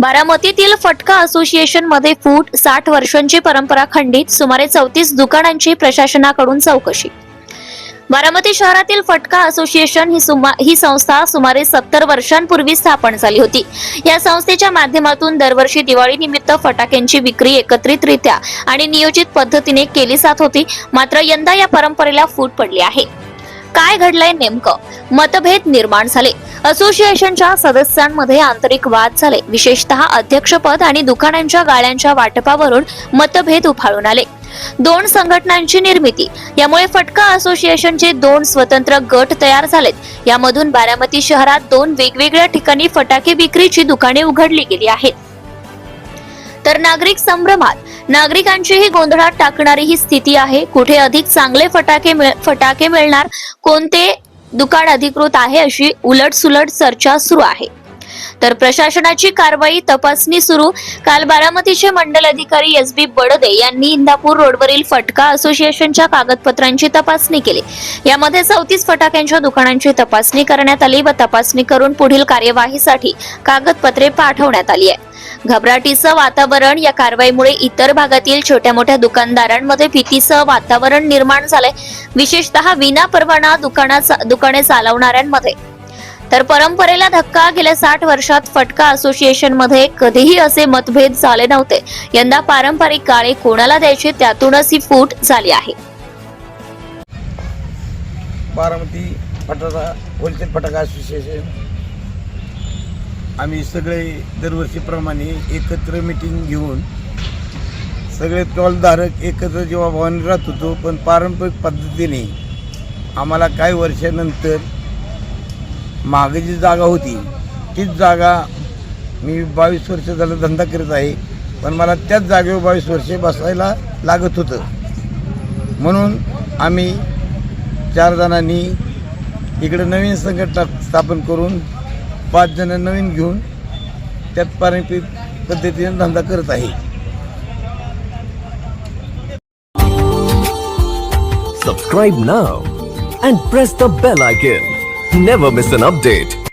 बारामतीतील फटका असोसिएशनमध्ये फूट साठ वर्षांची परंपरा खंडित सुमारे चौतीस दुकानांची प्रशासनाकडून चौकशी. बारामती शहरातील फटका असोसिएशन ही सुमा ही संस्था सुमारे सत्तर वर्षांपूर्वी स्थापन झाली होती. या संस्थेच्या माध्यमातून दरवर्षी दिवाळी निमित्त फटाक्यांची विक्री एकत्रितरित्या आणि नियोजित पद्धतीने केली जात होती. मात्र यंदा या परंपरेला फूट पडली आहे. काय घडलंय नेमकं? मतभेद निर्माण झाले. असोसिएशनच्या सदस्यांमध्ये आंतरिक वाद झाले. विशेषतः अध्यक्षपद आणि दुकानांच्या गाळ्यांच्या वाटपावरून मतभेद उफाळून आले. दोन संघटनांची निर्मिती. यामुळे फटका असोसिएशनचे दोन स्वतंत्र गट तयार झालेत. यामधून बारामती शहरात दोन वेगवेगळ्या ठिकाणी फटाके विक्रीची दुकाने उघडली गेली आहेत. तर नागरिक संभ्रमात. नागरिकांचीही गोंधळात टाकणारी ही स्थिती आहे. कुठे अधिक चांगले फटाके मिळ- फटाके मिळणार कोणते दुकान अधिकृत आहे अशी उलटसुलट चर्चा सुरू आहे. तर प्रशासनाची कारवाई तपासणी सुरू. काल बारामतीचे मंडल अधिकारी एस बी बडदे यांनी इंदापूर रोडवरील फटका असोसिएशनच्या कागदपत्रांची तपासणी केली. यामध्ये चौतीस फटाक्यांच्या दुकानांची तपासणी करण्यात आली व तपासणी करून पुढील कार्यवाहीसाठी कागदपत्रे पाठवण्यात आली आहे घबराटीचं वातावरण या कारवाईमुळे इतर भागातील छोट्या मोठ्या दुकानदारांमध्ये भीतीचं वातावरण निर्माण झालंय. विशेषतः विना परवाना दुकाना दुकाने चालवणाऱ्यांमध्ये. तर परंपरेला धक्का गेल्या साठ वर्षात फटका असोसिएशनमध्ये कधीही असे मतभेद झाले नव्हते. यंदा पारंपरिक काळे कोणाला द्यायचे त्यातूनच ही फूट झाली आहे. बारामती फटाका होलसेल फटाका असोसिएशन आम्ही सगळे दरवर्षीप्रमाणे एकत्र मिटिंग घेऊन सगळे टॉलधारक एकत्र जेव्हा भवानी राहत होतो पण पारंपरिक पद्धतीने आम्हाला काही वर्षानंतर मागे जी जागा होती तीच जागा मी बावीस वर्ष झालं धंदा करत आहे पण मला त्याच जागेवर बावीस वर्षे बसायला लागत होतं. म्हणून आम्ही चार जणांनी इकडं नवीन संघटना स्थापन करून पाच जण नवीन घेऊन त्यात पारंपरिक पद्धतीने धंदा करत आहे. Subscribe now and press the bell icon never miss an update